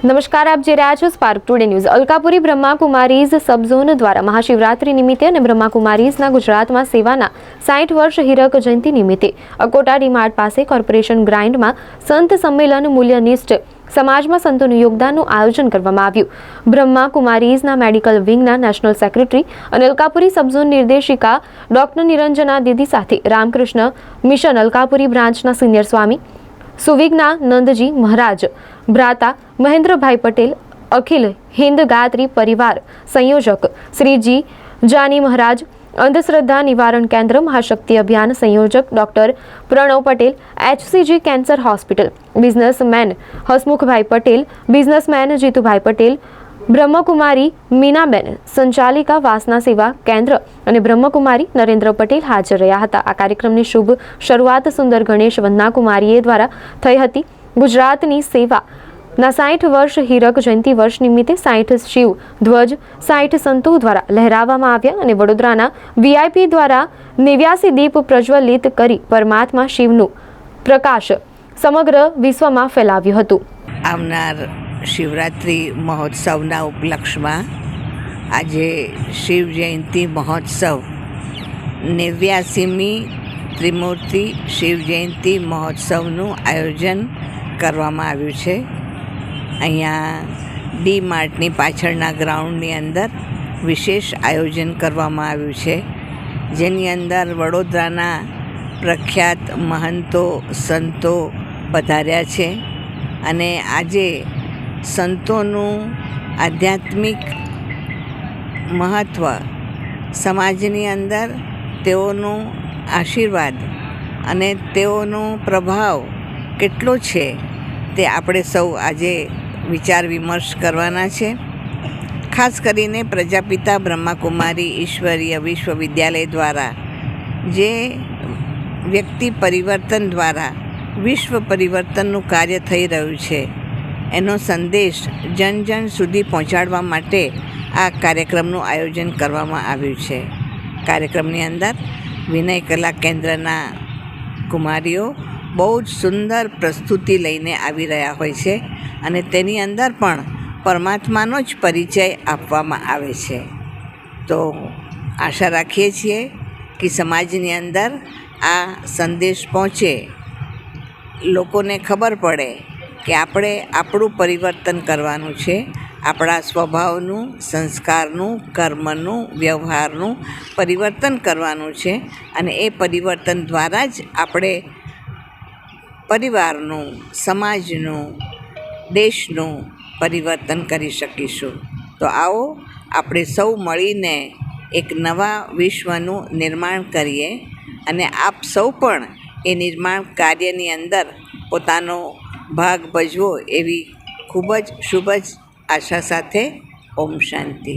નમસ્કાર, આપ જે રહ્યા છો spark today news Alkapuri Brahma Kumaris subzone દ્વારા મહાશિવરાત્રી નિમિત્તે અને બ્રહ્માકુમારીઝના ગુજરાતમાં સેવાના સાઠ વર્ષ હીરક જયંતિ નિમિત્તે અકોટા ડીમાર્ટ પાસે કોર્પોરેશન ગ્રાઇન્ડમાં સંત સંમેલન મૂલ્યનિષ્ઠ સમાજમાં સંતોનું યોગદાનનું આયોજન કરવામાં આવ્યું. બ્રહ્મા કુમારીઝના મેડિકલ વિંગના નેશનલ સેક્રેટરી અને અલકાપુરી સબઝોન નિર્દેશિકા ડોક્ટર નિરંજના દીદી સાથે રામકૃષ્ણ મિશન અલકાપુરી બ્રાન્ચના સિનિયર સ્વામી સુવિજ્ઞા નંદજી મહારાજ ભ્રાતા મહેન્દ્રભાઈ પટેલ અખિલ હિન્દ ગાયત્રી પરિવાર સંયોજક શ્રીજી જાની મહારાજ અંધશ્રદ્ધા નિવારણ કેન્દ્ર મહાશક્તિ અભિયાન સંયોજક doctor Pranav Patel HCG cancer hospital businessman Hasmukhbhai Patel businessman Jitubhai Patel Brahma Kumari Minaben, સંચાલિકા વાસના સેવા કેન્દ્ર અને બ્રહ્મકુમારી નરેન્દ્ર પટેલ હાજર રહ્યા હતા. આ કાર્યક્રમની શુભ શરૂઆત સુંદર ગણેશ વંદનાકુમારીએ દ્વારા થઈ હતી. ગુજરાતની સેવા ના સાઠ વર્ષ હીરક જયંતિ વર્ષ નિમિત્તે સાઠ શિવ ધ્વજ સાઠ સંતો દ્વારા લહેરાવવામાં આવ્યા અને વડોદરાના વીઆઈપી દ્વારા નેવ્યાસી દીપ પ્રજ્વલિત કરી પરમાત્મા શિવનું પ્રકાશ સમગ્ર વિશ્વમાં ફેલાવ્યું હતું. આવનાર શિવરાત્રિ મહોત્સવના ઉપલક્ષમાં આજે શિવ જયંતિ મહોત્સવ. નેવ્યાસીમી ત્રિમૂર્તિ શિવ જયંતિ મહોત્સવનું આયોજન કરવામાં આવ્યું છે. અહીંયા ડી માર્ટની પાછળના ગ્રાઉન્ડની અંદર વિશેષ આયોજન કરવામાં આવ્યું છે. જેની અંદર વડોદરાના પ્રખ્યાત મહંતો, સંતો પધાર્યા છે. અને આજે સંતોનું આધ્યાત્મિક મહત્ત્વ સમાજની અંદર તેઓનું આશીર્વાદ અને તેઓનો પ્રભાવ કેટલો છે તે આપણે સૌ આજે વિચાર વિમર્શ કરવાના છે. ખાસ કરીને પ્રજાપિતા બ્રહ્માકુમારી ઈશ્વરીય વિશ્વવિદ્યાલય દ્વારા જે વ્યક્તિ પરિવર્તન દ્વારા વિશ્વ પરિવર્તનનું કાર્ય થઈ રહ્યું છે. એનો સંદેશ જન જન સુધી પહોંચાડવા માટે આ કાર્યક્રમનું આયોજન કરવામાં આવ્યું છે. કાર્યક્રમની અંદર વિનય કલા કેન્દ્રના કુમારીઓ બહુ જ સુંદર પ્રસ્તુતિ લઈને આવી રહ્યા હોય છે અને તેની અંદર પણ પરમાત્માનો જ પરિચય આપવામાં આવે છે. તો આશા રાખીએ છીએ કે સમાજની અંદર આ સંદેશ પહોંચે. લોકોને ખબર પડે કે આપણે આપણું પરિવર્તન કરવાનું છે, આપણા સ્વભાવનું, સંસ્કારનું, કર્મનું, વ્યવહારનું પરિવર્તન કરવાનું છે અને એ પરિવર્તન દ્વારા જ આપણે પરિવારનું, સમાજનું, દેશનું પરિવર્તન કરી શકીશું. તો આવો આપણે સૌ મળીને એક નવા વિશ્વનું નિર્માણ કરીએ અને આપ સૌ પણ એ નિર્માણ કાર્યની અંદર પોતાનો ભાગ ભજવો એવી ખૂબ જ શુભ જ આશા સાથે ઓમ શાંતિ.